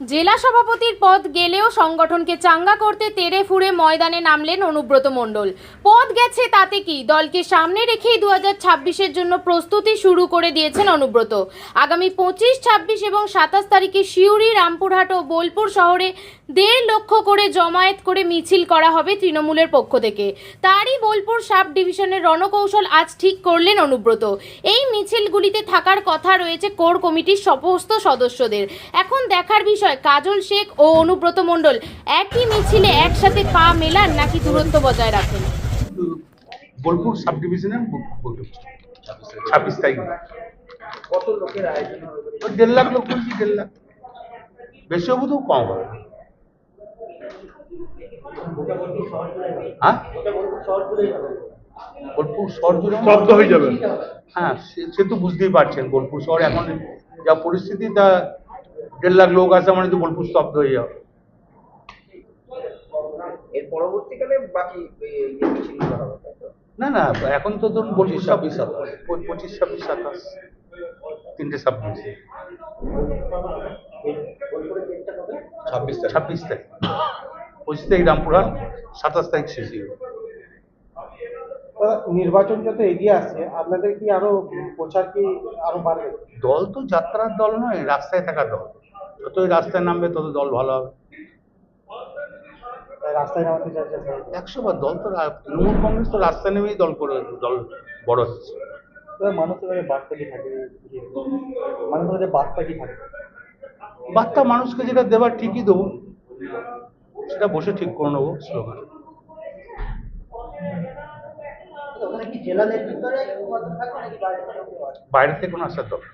জেলা সভাপতির পদ গেলেও সংগঠনকে চাঙ্গা করতে তেরে ফুড়ে ময়দানে নামলেন অনুব্রত মণ্ডল। পদ গেছে তাতে কি? দলকে সামনে রেখেই দু হাজার জন্য প্রস্তুতি শুরু করে দিয়েছেন অনুব্রত। আগামী পঁচিশ ছাব্বিশ এবং সাতাশ তারিখে সিউড়ি, রামপুরহাট ও বোলপুর শহরে দেড় লক্ষ করে জমায়েত করে মিছিল করা হবে তৃণমূলের পক্ষ থেকে। তারই বোলপুর সাব ডিভিশনের রণকৌশল আজ ঠিক করলেন অনুব্রত। এই মিছিলগুলিতে থাকার কথা রয়েছে কোর কমিটির সমস্ত সদস্যদের। এখন দেখার বিষয় কাজল শেখ ও অনুব্রত মণ্ডল। একই মিছিলে একসাথে পা মেলান নাকি দূরত্ব বজায় রাখেন? বোলপুর সাব ডিভিশনের ছাব্বিশ তারিখ। কত লোকের আয়োজন হবে? দেড় লাখ লোক বলছি দেড় লাখ। বেশি হব তো কম হবে। হ্যাঁ? বোলপুর শহর জুড়ে স্তব্ধ হয়ে যাবে হ্যাঁ সে সে তো বুঝতেই পারছেন বোলপুর শহর এখন যা পরিস্থিতি তা দেড় লাখ লোক আছে মানে তো বোলপুর স্তব্ধ হয়ে যাবে। এর পরবর্তীকালে বাকি ইয়ে? না না এখন তো ধরুন বোলপুর ছাব্বিশ সাতাশ। পঁচিশ ছাব্বিশ সাতাশ তিনটে ছাব্বিশ ছাব্বিশ ছাব্বিশ তারিখ। পঁচিশ তারিখ রামপুরহাট সাতাশ তারিখ শেষ হয়ে নির্বাচন যত এগিয়ে আসছে আপনাদের কি আরও প্রচার কি আরও বাড়বে? দল তো যাত্রার দল নয় রাস্তায় থাকা দল। যতই রাস্তায় নামবে তত দল ভালো হবে। রাস্তায় নামাতে চাইছে একশো বার দল তো তৃণমূল কংগ্রেস তো রাস্তায় নেমেই দল করে দল বড় হচ্ছে। মানুষের কাছে বার্তা কি থাকে? মানুষের কাছে বার্তা কি থাকে? বার্তা মানুষকে যেটা দেবার ঠিকই দেবো সেটা বসে ঠিক করে নেব স্লোগান। ওখানে ভিতরে জেলা থাকবে নাকি বাইরে বাইরে থেকে কোনো আসার দরকার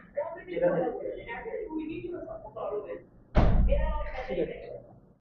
ঠিক আছে।